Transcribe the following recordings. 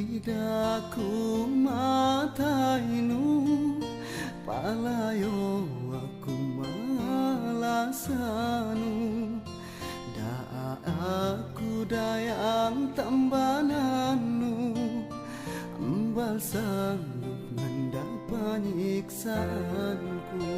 Idaku matainu Palayo aku malasanu Daa aku dayang tambananu ambal sanggup mendapat nyiksaanku.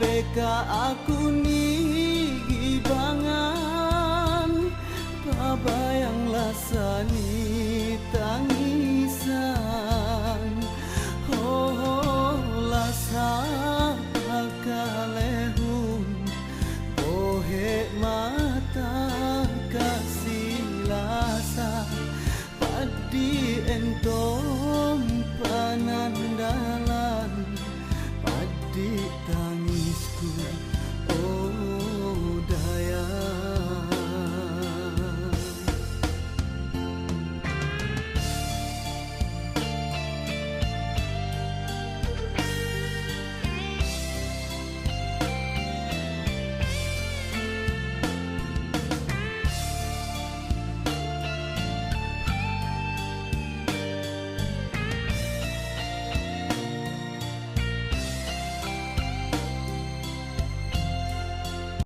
PK aku nih banget.